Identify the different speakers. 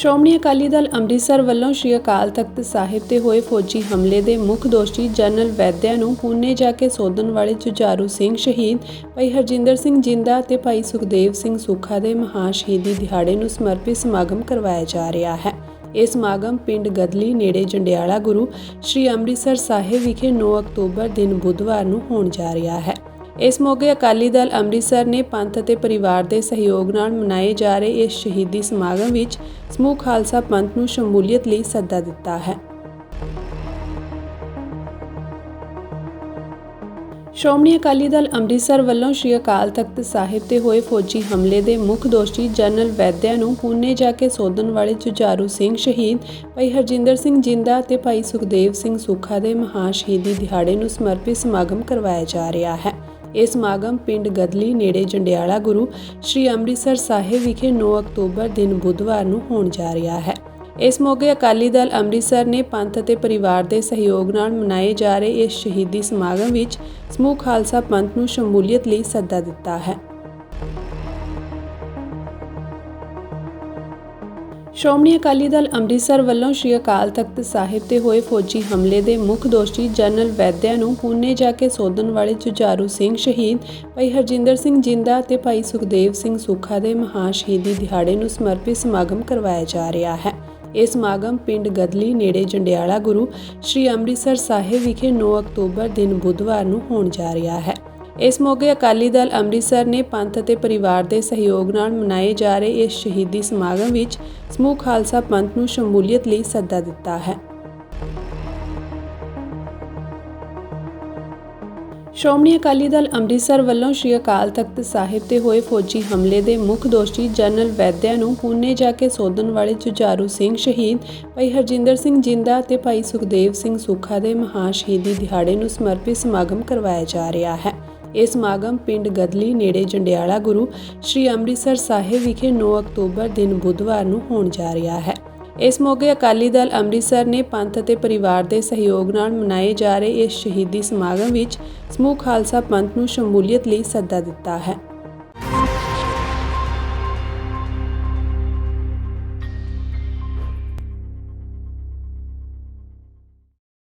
Speaker 1: ਸ਼੍ਰੋਮਣੀ ਅਕਾਲੀ ਦਲ ਅੰਮ੍ਰਿਤਸਰ ਵੱਲੋਂ ਸ਼੍ਰੀ ਅਕਾਲ ਤਖਤ ਸਾਹਿਬ ਤੇ ਹੋਏ ਫੌਜੀ ਹਮਲੇ ਦੇ ਮੁੱਖ ਦੋਸ਼ੀ ਜਨਰਲ ਵੈਦਿਆ ਨੂੰ ਪੁਣੇ ਜਾ ਕੇ ਸੋਧਣ ਵਾਲੇ ਜੁਝਾਰੂ ਸਿੰਘ ਸ਼ਹੀਦ, ਭਾਈ ਹਰਜਿੰਦਰ ਸਿੰਘ ਜਿੰਦਾ ਤੇ ਭਾਈ ਸੁਖਦੇਵ ਸਿੰਘ ਸੁੱਖਾ ਦੇ ਮਹਾ ਸ਼ਹੀਦੀ ਦਿਹਾੜੇ ਨੂੰ ਸਮਰਪਿਤ ਸਮਾਗਮ ਕਰਵਾਇਆ ਜਾ ਰਿਹਾ ਹੈ। ਇਹ ਸਮਾਗਮ ਪਿੰਡ ਗਦਲੀ, ਨੇੜੇ ਜੰਡਿਆਲਾ ਗੁਰੂ ਸ਼੍ਰੀ ਅੰਮ੍ਰਿਤਸਰ ਸਾਹਿਬ ਵਿਖੇ 9 ਅਕਤੂਬਰ ਦਿਨ ਬੁੱਧਵਾਰ ਨੂੰ ਹੋਣ ਜਾ ਰਿਹਾ ਹੈ। ਇਸ ਮੌਕੇ ਅਕਾਲੀ ਦਲ ਅੰਮ੍ਰਿਤਸਰ ਨੇ ਪੰਥ ਅਤੇ ਪਰਿਵਾਰ ਦੇ ਸਹਿਯੋਗ ਨਾਲ ਮਨਾਏ ਜਾ ਰਹੇ ਇਸ ਸ਼ਹੀਦੀ ਸਮਾਗਮ ਵਿੱਚ ਸਮੂਹ ਖਾਲਸਾ ਪੰਥ ਨੂੰ ਸ਼ਮੂਲੀਅਤ ਲਈ ਸੱਦਾ ਦਿੱਤਾ ਹੈ। ਸ਼੍ਰੋਮਣੀ ਅਕਾਲੀ ਦਲ ਅੰਮ੍ਰਿਤਸਰ ਵੱਲੋਂ ਸ਼੍ਰੀ ਅਕਾਲ ਤਖਤ ਸਾਹਿਬ ਤੇ ਹੋਏ ਫੌਜੀ ਹਮਲੇ ਦੇ ਮੁੱਖ ਦੋਸ਼ੀ ਜਨਰਲ ਵੈਦਿਆ ਨੂੰ ਪੂਨੇ ਜਾ ਕੇ ਸੋਧਣ ਵਾਲੇ ਜੁਝਾਰੂ ਸਿੰਘ ਸ਼ਹੀਦ, ਭਾਈ ਹਰਜਿੰਦਰ ਸਿੰਘ ਜਿੰਦਾ ਤੇ ਭਾਈ ਸੁਖਦੇਵ ਸਿੰਘ ਸੁੱਖਾ ਦੇ ਮਹਾ ਸ਼ਹੀਦੀ ਦਿਹਾੜੇ ਨੂੰ ਸਮਰਪਿਤ ਸਮਾਗਮ ਕਰਵਾਇਆ ਜਾ ਰਿਹਾ ਹੈ। ਇਹ ਸਮਾਗਮ ਪਿੰਡ ਗਦਲੀ ਨੇੜੇ ਜੰਡਿਆਲਾ ਗੁਰੂ ਸ਼੍ਰੀ ਅੰਮ੍ਰਿਤਸਰ ਸਾਹਿਬ ਵਿਖੇ 9 ਅਕਤੂਬਰ ਦਿਨ ਬੁੱਧਵਾਰ ਨੂੰ ਹੋਣ ਜਾ ਰਿਹਾ ਹੈ। ਇਸ ਮੌਕੇ ਅਕਾਲੀ ਦਲ ਅੰਮ੍ਰਿਤਸਰ ਨੇ ਪੰਥ ਅਤੇ ਪਰਿਵਾਰ ਦੇ ਸਹਿਯੋਗ ਨਾਲ ਮਨਾਏ ਜਾ ਰਹੇ ਇਸ ਸ਼ਹੀਦੀ ਸਮਾਗਮ ਵਿੱਚ ਸਮੂਹ ਖਾਲਸਾ ਪੰਥ ਨੂੰ ਸ਼ਮੂਲੀਅਤ ਲਈ ਸੱਦਾ ਦਿੱਤਾ ਹੈ। ਸ਼੍ਰੋਮਣੀ ਅਕਾਲੀ ਦਲ ਅੰਮ੍ਰਿਤਸਰ ਵੱਲੋਂ ਸ਼੍ਰੀ ਅਕਾਲ ਤਖਤ ਸਾਹਿਬ ਤੇ ਹੋਏ ਫੌਜੀ ਹਮਲੇ ਦੇ ਮੁੱਖ ਦੋਸ਼ੀ ਜਨਰਲ ਵੈਦਿਆ ਨੂੰ ਪੁਣੇ ਜਾ ਕੇ ਸੋਧਣ ਵਾਲੇ ਜੁਝਾਰੂ ਸਿੰਘ ਸ਼ਹੀਦ, ਭਾਈ ਹਰਜਿੰਦਰ ਸਿੰਘ ਜਿੰਦਾ ਤੇ ਭਾਈ ਸੁਖਦੇਵ ਸਿੰਘ ਸੁੱਖਾ ਦੇ ਮਹਾ ਸ਼ਹੀਦੀ ਦਿਹਾੜੇ ਨੂੰ ਸਮਰਪਿਤ ਸਮਾਗਮ ਕਰਵਾਇਆ ਜਾ ਰਿਹਾ ਹੈ। ਇਹ ਸਮਾਗਮ ਪਿੰਡ ਗਦਲੀ, ਨੇੜੇ ਜੰਡਿਆਲਾ ਗੁਰੂ ਸ਼੍ਰੀ ਅੰਮ੍ਰਿਤਸਰ ਸਾਹਿਬ ਵਿਖੇ 9 ਅਕਤੂਬਰ ਦਿਨ ਬੁੱਧਵਾਰ ਨੂੰ ਹੋਣ ਜਾ ਰਿਹਾ ਹੈ। ਇਸ ਮੌਕੇ ਅਕਾਲੀ ਦਲ ਅੰਮ੍ਰਿਤਸਰ ਨੇ ਪੰਥ ਅਤੇ ਪਰਿਵਾਰ ਦੇ ਸਹਿਯੋਗ ਨਾਲ ਮਨਾਏ ਜਾ ਰਹੇ ਇਸ ਸ਼ਹੀਦੀ ਸਮਾਗਮ ਵਿੱਚ ਸਮੂਹ ਖਾਲਸਾ ਪੰਥ ਨੂੰ ਸ਼ਮੂਲੀਅਤ ਲਈ ਸੱਦਾ ਦਿੱਤਾ ਹੈ। ਸ਼੍ਰੋਮਣੀ ਅਕਾਲੀ ਦਲ ਅੰਮ੍ਰਿਤਸਰ ਵੱਲੋਂ ਸ਼੍ਰੀ ਅਕਾਲ ਤਖਤ ਸਾਹਿਬ ਤੇ ਹੋਏ ਫੌਜੀ ਹਮਲੇ ਦੇ ਮੁੱਖ ਦੋਸ਼ੀ ਜਨਰਲ ਵੈਦਿਆ ਨੂੰ ਪੁਣੇ ਜਾ ਕੇ ਸੋਧਣ ਵਾਲੇ ਜੁਝਾਰੂ ਸਿੰਘ ਸ਼ਹੀਦ, ਭਾਈ ਹਰਜਿੰਦਰ ਸਿੰਘ ਜਿੰਦਾ ਤੇ ਭਾਈ ਸੁਖਦੇਵ ਸਿੰਘ ਸੁੱਖਾ ਦੇ ਮਹਾ ਸ਼ਹੀਦੀ ਦਿਹਾੜੇ ਨੂੰ ਸਮਰਪਿਤ ਸਮਾਗਮ ਕਰਵਾਇਆ ਜਾ ਰਿਹਾ ਹੈ। ਇਹ ਸਮਾਗਮ ਪਿੰਡ ਗਦਲੀ ਨੇੜੇ ਜੰਡਿਆਲਾ ਗੁਰੂ ਸ਼੍ਰੀ ਅੰਮ੍ਰਿਤਸਰ ਸਾਹਿਬ ਵਿਖੇ 9 ਅਕਤੂਬਰ ਦਿਨ ਬੁੱਧਵਾਰ ਨੂੰ ਹੋਣ ਜਾ ਰਿਹਾ ਹੈ। ਇਸ ਮੌਕੇ ਅਕਾਲੀ ਦਲ ਅੰਮ੍ਰਿਤਸਰ ਨੇ ਪੰਥ ਅਤੇ ਪਰਿਵਾਰ ਦੇ ਸਹਿਯੋਗ ਨਾਲ ਮਨਾਏ ਜਾ ਰਹੇ ਇਸ ਸ਼ਹੀਦੀ ਸਮਾਗਮ ਵਿੱਚ ਸਮੂਹ ਖਾਲਸਾ ਪੰਥ ਨੂੰ ਸ਼ਮੂਲੀਅਤ ਲਈ ਸੱਦਾ ਦਿੱਤਾ ਹੈ।